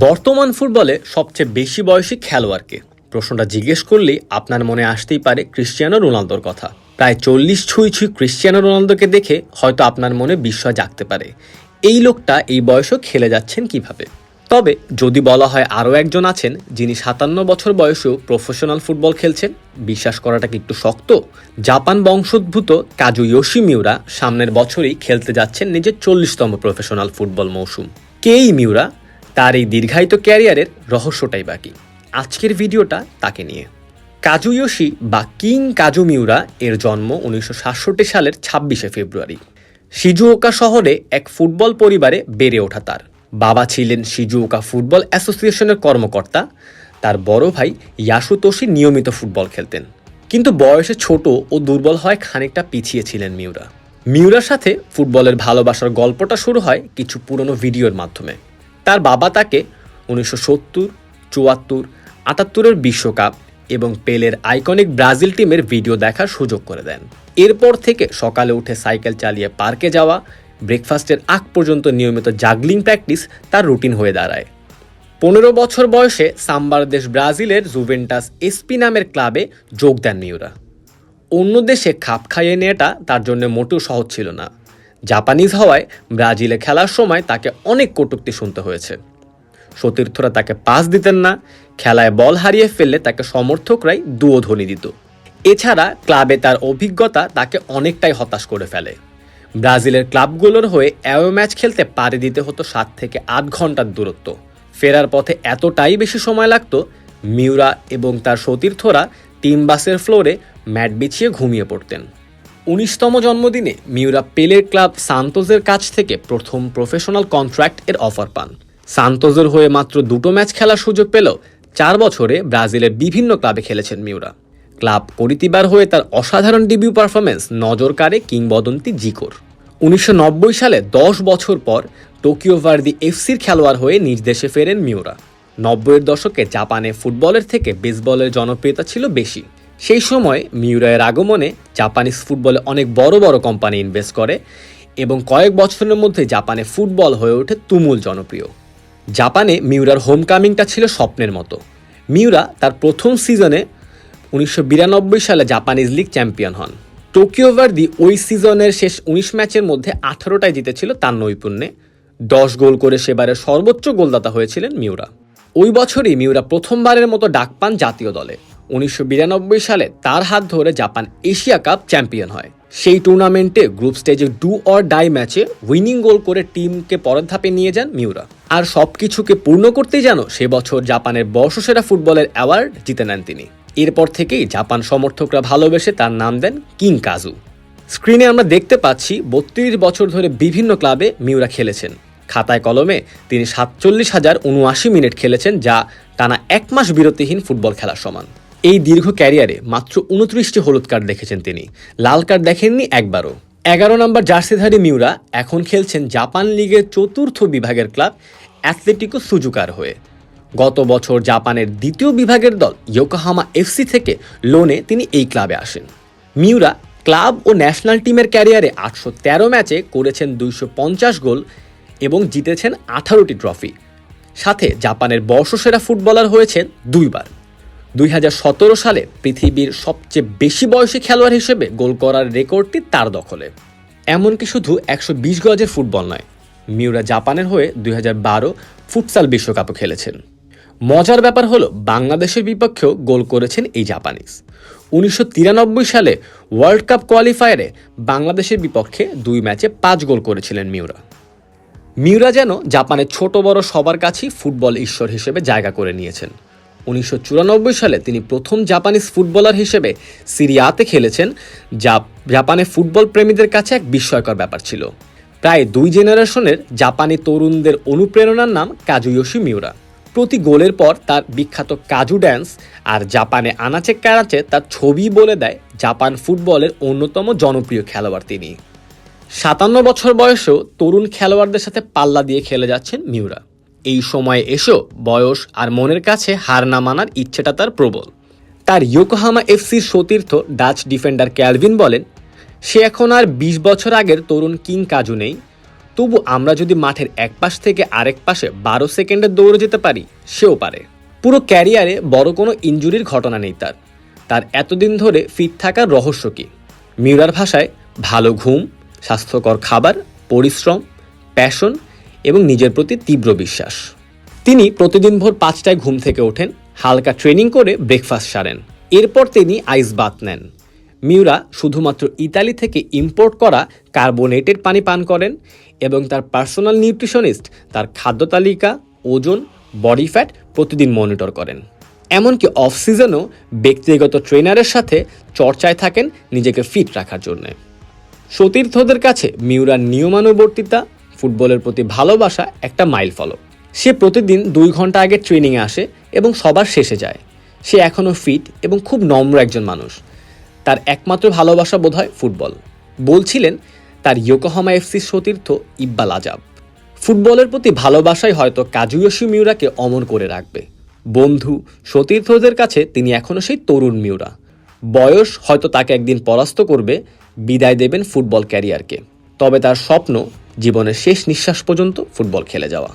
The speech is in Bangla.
বর্তমান ফুটবলে সবচেয়ে বেশি বয়সী খেলোয়াড়কে? প্রশ্নটা জিজ্ঞেস করলেই আপনার মনে আসতেই পারে ক্রিশ্চিয়ানো রোনালদোর কথা। প্রায় চল্লিশ ছুঁই ছুঁই ক্রিশ্চিয়ানো রোনালদোকে দেখে হয়তো আপনার মনে বিস্ময় জাগতে পারে। এই লোকটা এই বয়সেও খেলে যাচ্ছেন কীভাবে? তবে যদি বলা হয় আরও একজন আছেন, যিনি সাতান্ন বছর বয়সেও প্রফেশনাল ফুটবল খেলছেন, বিশ্বাস করাটা কি একটু শক্ত? জাপান বংশোদ্ভূত কাজু ইয়োশি মিউরা সামনের বছরই খেলতে যাচ্ছেন নিজের চল্লিশতম প্রফেশনাল ফুটবল মৌসুম। কে মিউরা? তার এই দীর্ঘায়িত ক্যারিয়ারের রহস্যটাই বাকি। আজকের ভিডিওটা তাকে নিয়ে। কাজুয়োশি বা কিং কাজু মিউরা এর জন্ম উনিশশো সালের ছাব্বিশে ফেব্রুয়ারি। সিজুওকা শহরে এক ফুটবল পরিবারে বেড়ে ওঠা তার। বাবা ছিলেন সিজুওকা ফুটবল অ্যাসোসিয়েশনের কর্মকর্তা। তার বড় ভাই ইয়াসুতোষী নিয়মিত ফুটবল খেলতেন। কিন্তু বয়সে ছোট ও দুর্বল হয় খানিকটা পিছিয়ে ছিলেন মিউরা। মিউরার সাথে ফুটবলের ভালোবাসার গল্পটা শুরু হয় কিছু পুরনো ভিডিওর মাধ্যমে। তার বাবা তাকে উনিশশো সত্তর, চুয়াত্তর, আটাত্তরের বিশ্বকাপ এবং পেলের আইকনিক ব্রাজিল টিমের ভিডিও দেখার সুযোগ করে দেন। এরপর থেকে সকালে উঠে সাইকেল চালিয়ে পার্কে যাওয়া, ব্রেকফাস্টের আগ পর্যন্ত নিয়মিত জাগলিং প্র্যাকটিস তার রুটিন হয়ে দাঁড়ায়। পনেরো বছর বয়সে সাম্বার দেশ ব্রাজিলের জুভেন্টাস এসপি নামের ক্লাবে যোগ দেন মিউরা অন্য দেশে খাপ খাইয়ে নেওয়াটা তার জন্য মোটেও সহজ ছিল না। জাপানিজ হওয়ায় ব্রাজিলে খেলার সময় তাকে অনেক কটূক্তি শুনতে হয়েছে। সতীর্থরা তাকে পাস দিতেন না, খেলায় বল হারিয়ে ফেললে তাকে সমর্থকরাই দুও ধ্বনি দিত। এছাড়া ক্লাবে তার অভিজ্ঞতা তাকে অনেকটাই হতাশ করে ফেলে। ব্রাজিলের ক্লাবগুলোর হয়ে অ্যাওয়ে ম্যাচ খেলতে পাড়ি দিতে হতো সাত থেকে আট ঘণ্টার দূরত্ব। ফেরার পথে এতটাই বেশি সময় লাগতো, মিউরা এবং তার সতীর্থরা টিম বাসের ফ্লোরে ম্যাট বিছিয়ে ঘুমিয়ে পড়তেন। উনিশতম জন্মদিনে মিউরা পেলের ক্লাব সান্তোজের কাছ থেকে প্রথম প্রফেশনাল কন্ট্রাক্ট এর অফার পান। সান্তোজের হয়ে মাত্র দুটো ম্যাচ খেলার সুযোগ পেলেও চার বছরে ব্রাজিলের বিভিন্ন ক্লাবে খেলেছেন মিউরা। ক্লাব করিতিবার হয়ে তার অসাধারণ ডিবিউ পারফরমেন্স নজর কাড়ে কিংবদন্তি জিকোর। উনিশশো নব্বই সালে দশ বছর পর টোকিও ভার্দি এফসির খেলোয়াড় হয়ে নিজ দেশে ফেরেন মিউরা। নব্বইয়ের দশকে জাপানে ফুটবলের থেকে বেসবলের জনপ্রিয়তা ছিল বেশি। সেই সময় মিউরায়ের আগমনে জাপানিজ ফুটবলে অনেক বড় বড় কোম্পানি ইনভেস্ট করে এবং কয়েক বছরের মধ্যে জাপানে ফুটবল হয়ে ওঠে তুমুল জনপ্রিয়। জাপানে মিউরার হোমকামিংটা ছিল স্বপ্নের মতো। মিউরা তার প্রথম সিজনে উনিশশো বিরানব্বই সালে জাপানিজ লিগ চ্যাম্পিয়ন হন। টোকিও ভার্দি ওই সিজনের শেষ উনিশ ম্যাচের মধ্যে আঠারোটায় জিতেছিল তার নৈপুণ্যে। দশ গোল করে সেবারে সর্বোচ্চ গোলদাতা হয়েছিলেন মিউরা। ওই বছরই মিউরা প্রথমবারের মতো ডাক পান জাতীয় দলে। উনিশশো বিরানব্বই সালে তার হাত ধরে জাপান এশিয়া কাপ চ্যাম্পিয়ন হয়। সেই টুর্নামেন্টে গ্রুপ স্টেজে ডু অর ডাই ম্যাচে উইনিং গোল করে টিমকে পরের ধাপে নিয়ে যান মিউরা। আর সবকিছুকে পূর্ণ করতেই যেন সে বছর জাপানের বর্ষসেরা ফুটবলের অ্যাওয়ার্ড জিতে নেন তিনি। এরপর থেকেই জাপান সমর্থকরা ভালোবেসে তার নাম দেন কিং কাজু। স্ক্রিনে আমরা দেখতে পাচ্ছি বত্রিশ বছর ধরে বিভিন্ন ক্লাবে মিউরা খেলেছেন। খাতায় কলমে তিনি সাতচল্লিশ হাজার উনআশি মিনিট খেলেছেন, যা টানা এক মাস বিরতিহীন ফুটবল খেলার সমান। এই দীর্ঘ ক্যারিয়ারে মাত্র উনত্রিশটি হলুদ কার্ড দেখেছেন তিনি। লাল কার্ড দেখেননি একবারও। এগারো নম্বর জার্সিধারী মিউরা এখন খেলছেন জাপান লিগের চতুর্থ বিভাগের ক্লাব অ্যাথলেটিকো সুজুকার হয়ে। গত বছর জাপানের দ্বিতীয় বিভাগের দল ইয়োকোহামা এফসি থেকে লোনে তিনি এই ক্লাবে আসেন। মিউরা ক্লাব ও ন্যাশনাল টিমের ক্যারিয়ারে আটশো তেরো ম্যাচে করেছেন দুইশো পঞ্চাশ গোল এবং জিতেছেন আঠারোটি ট্রফি। সাথে জাপানের বর্ষসেরা ফুটবলার হয়েছেন দুইবার। দুই হাজার সতেরো সালে পৃথিবীর সবচেয়ে বেশি বয়সী খেলোয়াড় হিসেবে গোল করার রেকর্ডটি তার দখলে। এমনকি শুধু একশো বিশ গজের ফুটবল নয়, মিউরা জাপানের হয়ে দু হাজার বারো ফুটসাল বিশ্বকাপও খেলেছেন। মজার ব্যাপার হলো, বাংলাদেশের বিপক্ষেও গোল করেছেন এই জাপানিজ। উনিশশো তিরানব্বই সালে ওয়ার্ল্ড কাপ কোয়ালিফায়ারে বাংলাদেশের বিপক্ষে দুই ম্যাচে পাঁচ গোল করেছিলেন মিউরা। মিউরা যেন জাপানের ছোট বড় সবার কাছেই ফুটবল ঈশ্বর হিসেবে জায়গা করে নিয়েছেন। উনিশশো চুরানব্বই সালে তিনি প্রথম জাপানিজ ফুটবলার হিসেবে সিরিয়াতে খেলেছেন, যা জাপানে ফুটবল প্রেমীদের কাছে এক বিস্ময়কর ব্যাপার ছিল। প্রায় দুই জেনারেশনের জাপানি তরুণদের অনুপ্রেরণার নাম কাজুয়োশি মিউরা প্রতি গোলের পর তার বিখ্যাত কাজু ড্যান্স আর জাপানে আনাচে কানাচে তার ছবি বলে দেয় জাপান ফুটবলের অন্যতম জনপ্রিয় খেলোয়াড় তিনি। সাতান্ন বছর বয়সেও তরুণ খেলোয়াড়দের সাথে পাল্লা দিয়ে খেলে যাচ্ছেন মিউরা। এই সময়ে এসেও বয়স আর মনের কাছে হার না মানার ইচ্ছেটা তার প্রবল। তার ইয়োকোহামা এফসির সতীর্থ ডাচ ডিফেন্ডার ক্যালভিন বলেন, সে এখন আর বিশ বছর আগের তরুণ কিং কাজু নেই। তবু আমরা যদি মাঠের এক পাশ থেকে আরেক পাশে বারো সেকেন্ডে দৌড়ে যেতে পারি, সেও পারে। পুরো ক্যারিয়ারে বড় কোনো ইনজুরির ঘটনা নেই তার। তার এতদিন ধরে ফিট থাকার রহস্য কী? মিউরার ভাষায়, ভালো ঘুম, স্বাস্থ্যকর খাবার, পরিশ্রম, প্যাশন এবং নিজের প্রতি তীব্র বিশ্বাস। তিনি প্রতিদিন ভোর পাঁচটায় ঘুম থেকে ওঠেন, হালকা ট্রেনিং করে ব্রেকফাস্ট সারেন। এরপর তিনি আইস বাত নেন। মিউরা শুধুমাত্র ইতালি থেকে ইম্পোর্ট করা কার্বোনেটেড পানি পান করেন এবং তার পার্সোনাল নিউট্রিশনিস্ট, তার খাদ্য তালিকা, ওজন, বডি ফ্যাট প্রতিদিন মনিটর করেন। এমনকি অফ সিজনও ব্যক্তিগত ট্রেনারের সাথে চর্চায় থাকেন নিজেকে ফিট রাখার জন্যে। সতীর্থদের কাছে মিউরার নিয়মানুবর্তিতা ফুটবলের প্রতি ভালোবাসা একটা মাইল ফলো সে প্রতিদিন দুই ঘণ্টা আগে ট্রেনিংয়ে আসে এবং সবার শেষে যায়। সে এখনও ফিট এবং খুব নম্র একজন মানুষ। তার একমাত্র ভালোবাসা বোধহয় ফুটবল। বলছিলেন, তার ইয়োকোহামা এফসির সতীর্থ ইব্বাল আজাব। ফুটবলের প্রতি ভালোবাসাই হয়তো কাজুয়সী মিউরাকে অমর করে রাখবে। বন্ধু, সতীর্থদের কাছে তিনি এখনও সেই তরুণ মিউরা। বয়স হয়তো তাকে একদিন পরাস্ত করবে, বিদায় দেবেন ফুটবল ক্যারিয়ারকে। তবে তার স্বপ্ন জীবনের শেষ নিঃশ্বাস পর্যন্ত ফুটবল খেলে যাওয়া।